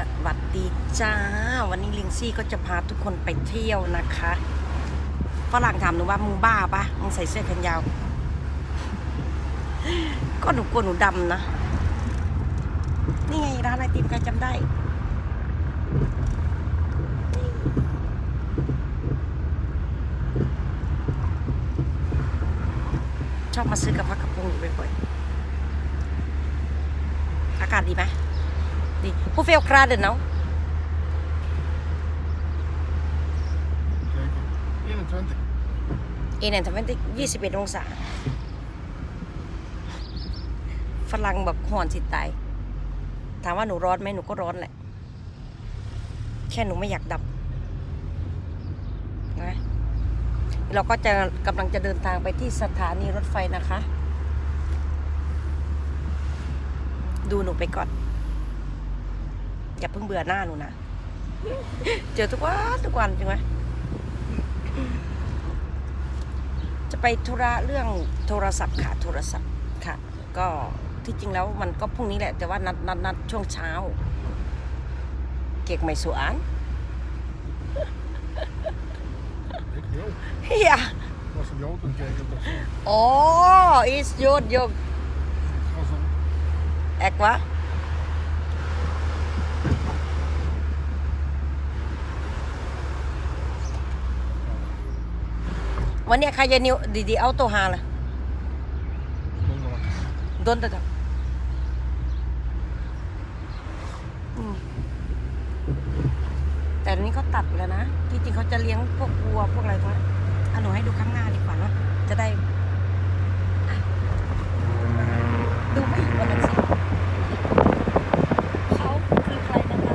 สวัสดีจ้า วันนี้ลิงซี่ก็จะพาทุกคนไปเที่ยวนะคะฝรั่งถามหนูว่ามึงบ้าปะมึงใส่เสื้อแขนยาว ก็หนูกลัวหนูดำนะ นี่ไงร้านไอติมใครจำได้ชอบมาซื้อกับพักกระพงอยู่บ่อยๆอากาศดีไหม ดี Hoeveel graden nou? Zeker. 21. เอเนนทำเป็นยี่สิบเอ็ดองศาฝรั่งแบบห่อนสิตาย ถามว่าหนูร้อนไหมหนูก็ร้อนแหละ แค่หนูไม่อยากดับนะเราก็จะกำลังจะเดินทางไปที่สถานีรถไฟนะคะ ดูหนูไปก่อน อย่าเพิ่งเบื่อหน้าหนูนะ เจอทุกวันทุกวันจริงไหมจะไปธุระเรื่องโทรศัพท์ค่ะโทรศัพท์ค่ะ ก็ที่จริงแล้วมันก็พรุ่งนี้แหละ แต่ว่านัดนัดนัดช่วงเช้า เก็กไม่สวน Ik joh. เฮีย Was een jood een kijken dat zo. อ๋อ is โยดโยด Was een แอกวะวั วันี้ใครจะนิวดีดีเอาตัวหาล่ะ donderdag. โดนตัดแต่นนี้เขาตัดไปแล้วนะ ที่จริงเขาจะเลี้ยงพวกวัวพวกอะไรพวกนั้นอะหนูให้ดูข้างหน้าดีกว่าเนอะจะได้อะดูไม่อีกวันนั้นสิเขาคือใครนะคะ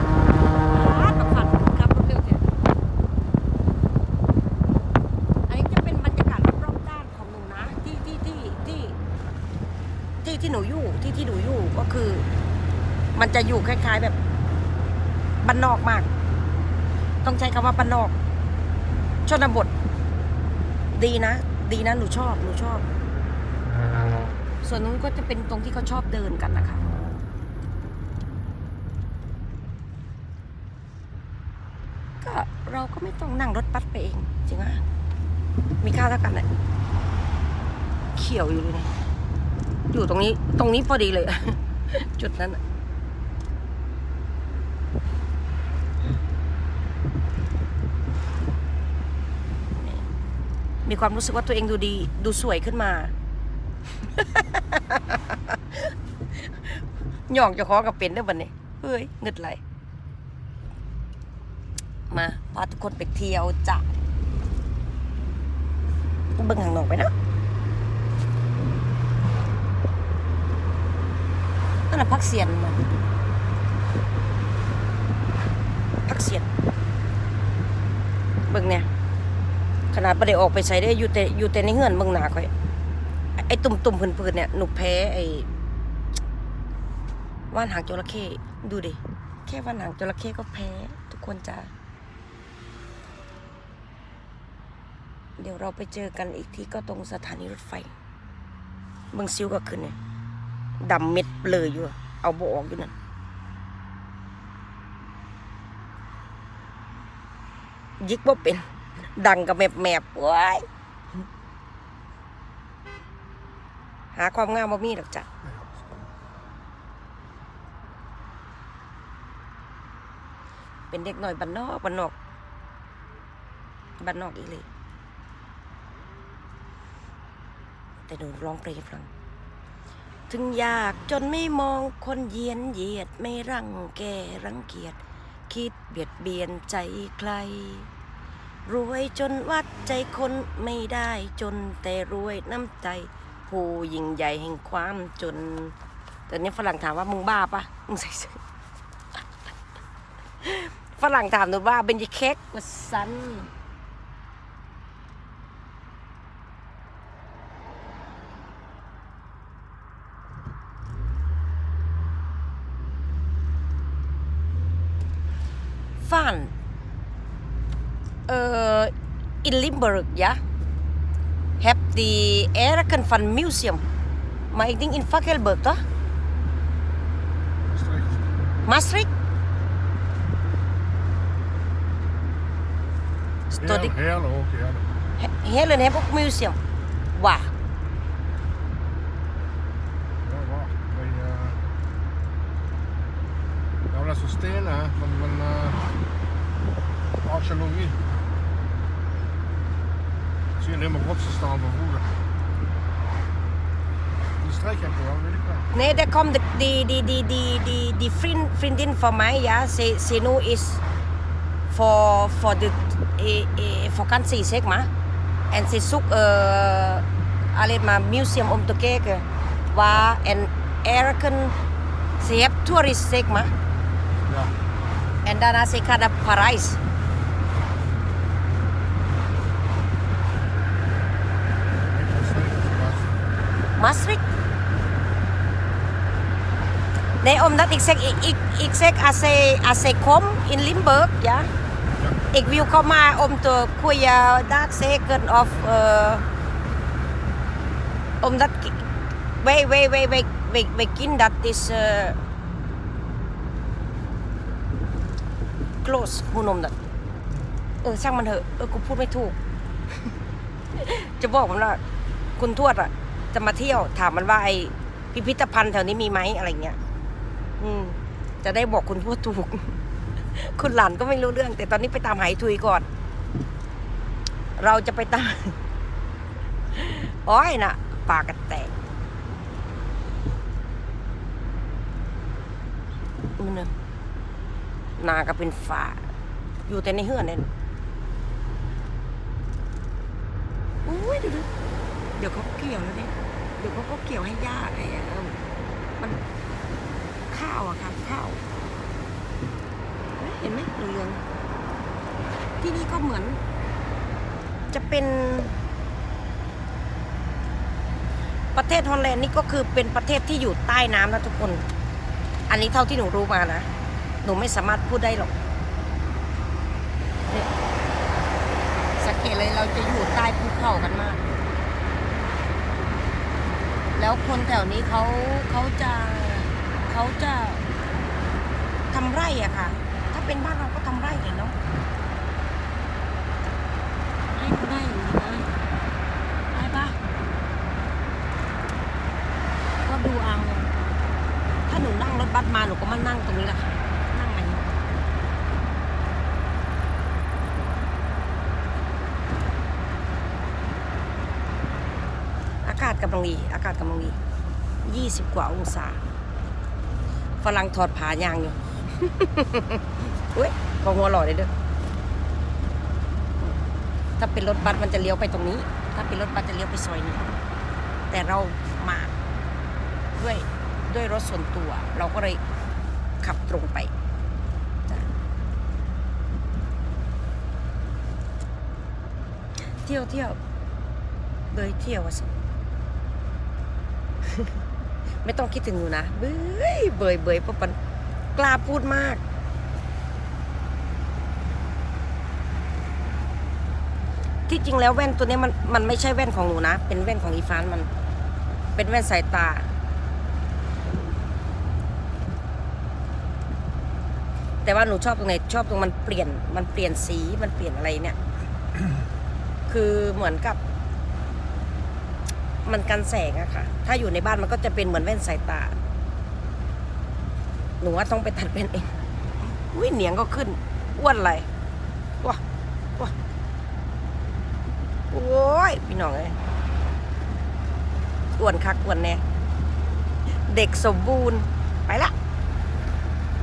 อ่าต้องฟังครับเร็วๆเถอะ อันนี้จะเป็นบรรยากาศรอบๆด้านของหนูนะที่ที่ที่ที่ที่ที่หนูอยู่ที่ที่หนูอยู่ก็ คือ มันจะอยู่คล้ายๆแบบบ้านนอกมาก ต้องใช้คำว่าบ้านนอก ชนบท ดีนะ ดีนะหนูชอบหนูชอบ ส่วนนู้นก็จะเป็นตรงที่เขาชอบเดินกันนะคะก็เราก็ไม่ต้องนั่งรถบัสไปเองจริงไหมมีค่าเท่ากันเลยเขียวอยู่เลยเนี่ยอยู่ตรงนี้ตรงนี้พอดีเลย จุดนั้นมีความรู้สึกว่าตัวเองดูดี ดูสวยขึ้นมา หยอกเจะขอกับเป็นได้บันนี้เฮ้ยเงึดไหลมาพาทุกคนไปเที่ยวจ้ะเบิ่งหางนอกไปนะนั่นน่ะพัก เสียนมาพักเสียนเบิ่งเนี่ยขนาดประเดี๋ยวออกไปใส่ได้อยู่แต่อยู่แต่ในเงื่อนเบิ่งหนาค่อยไอ้ตุ่มตุ่มๆพื้นๆเนี่ยหนูแพ้ไอ้ว่านหางจระเข้ดูดิแค่ว่านหางจระเข้ก็แพ้ ทุกคนจ้าเดี๋ยวเราไปเจอกันอีกที่ก็ตรงสถานีรถไฟเมืองซิวก็ขึ้นเนี่ยดำเม็ดเลยอยู่ เอาบออกอยู่นั่นยิกบ่เป็น ดังกับแมบแมบว้ยหาความงามบ่มีหรอกจ้ะเป็นเด็กหน่อยบ้านนอกบ้านนอกบ้านนอกอีเลยแต่หนูร้องเพลงฟัง ถึงยากจนไม่มองคนเยียนเหยียดไม่รังแกรังเกียจคิดเบียดเบียนใจใคร รวยจนวัดใจคนไม่ได้จนแต่รวยน้ำใจ ผู้ยิ่งใหญ่แห่งความจนแต่นี้ฝรั่งถามว่ามึงบ้าปะมึงใส่ฝรั่งถามหนูว่าเป็นยีเค้กว่าสัน fun uh, eh, in Limburg, yeah, have the Erican Fun Museum. My thing in Fakkelberg, toch? Maastricht. Study. Heerlen museum. Wow. Ja, waar? Bij, uh... Nou, dat uh... archeologie. Zie je alleen maar rotsen staan van vroeger. Die strijk heb je wel, weet ik wel. Nee, daar komt de, die, die, die, die, die, die vriend, vriendin van mij, ja. Ze, ze nu is voor, voor de eh, eh, vakantie, zeg maar. En ze zoekt eh, alleen maar museum om te kijken. Waar en erken. Ze heeft toerist, zeg maar. Ja. En daarna ze gaat naar Parijs. Maastricht? Nee, omdat ik zeg, ik, ik, ik zeg als zij, als zij komt in Limburg, ja. Ik wil komen om te koeien daar zeker of eh omdat ki- wij, wij, wij, wij, wij, wij kind dat is eh close, hoe noem dat?เออช่างมันเถอะเออกูพูดไม่ถูก จะบอกมันว่าคุณทวดอะ จะมาเที่ยว ถามมันว่าไอพิพิธภัณฑ์แถวนี้มีไหมอะไรเงี้ย อืม จะได้บอกคุณทวดถูก คุณหลานก็ไม่รู้เรื่อง แต่ตอนนี้ไปตามหายทุยก่อน เราจะไปตามอ้อยน่ะปากกันแตกมันน่ะนาก็เป็นฝาอยู่แต่ในเฮือนเนี่ยอุ้ยเดี๋ยวดูเดี๋ยวเขาเกี่ยวแล้วเนี่ย ดี๋ยวเขาก็เกี่ยวให้ย่าไอ้เออมันข้าวอะค่ะข้าว เห็นไหมเหลืองที่นี่ก็เหมือน จะเป็น ประเทศฮอลแลนด์นี่ก็คือเป็นประเทศที่อยู่ใต้น้ำนะทุกคน อันนี้เท่าที่หนูรู้มานะ หนูไม่สามารถพูดได้หรอกสังเกตเลยเราจะอยู่ใต้ภูเขากันมาก แล้วคนแถวนี้เขาเขาจะเขาจะทำไร่อะค่ะ ถ้าเป็นบ้านเราก็ทำไร่เลยเนาะให้เขาได้อยู่นะได้ปะก็ดูเอา ถ้าหนูนั่งรถบัสมาหนูก็มานั่งตรงนี้แหละค่ะ นั่งอันนี้อากาศกำ ลังดีอากาศกำลังดียี่สิบกว่าองศาฝรั่งถอดผายางอยู่เฮ้ยก็หัวหล่อเลยเด้อถ้าเป็นรถบัสมันจะเลี้ยวไปตรงนี้ ถ้าเป็นรถบัสจะเลี้ยวไปซอยนี้ แต่เรามาด้วยด้วยรถส่วนตัว เราก็เลยขับตรงไปเที่ยวเที่ยวเบยเที่ยวอะสิ ไม่ต้องคิดถึงหนูนะเบยเบยเบยเพราะมันกล้าพูดมาก ที่จริงแล้วแว่นตัวนี้มันมันไม่ใช่แว่นของหนูนะ เป็นแว่นของอีฟานมัน เป็นแว่นสายตาแต่ว่าหนูชอบตรงไหนชอบตรงมันเปลี่ยนมันเปลี่ยนสีมันเปลี่ยนอะไรเนี่ย คือเหมือนกับ มันกันแสงอะค่ะ ถ้าอยู่ในบ้านมันก็จะเป็นเหมือนแว่นสายตา หนูว่าต้องไปตัดเป็นเอง อุ้ยเหนียงก็ขึ้น อ้วนไรว้าว้าโอ้ยพี่น้องเอ้ยอ้วนคักอ้วนแน่ เด็กสมบูรณ์ ไปละ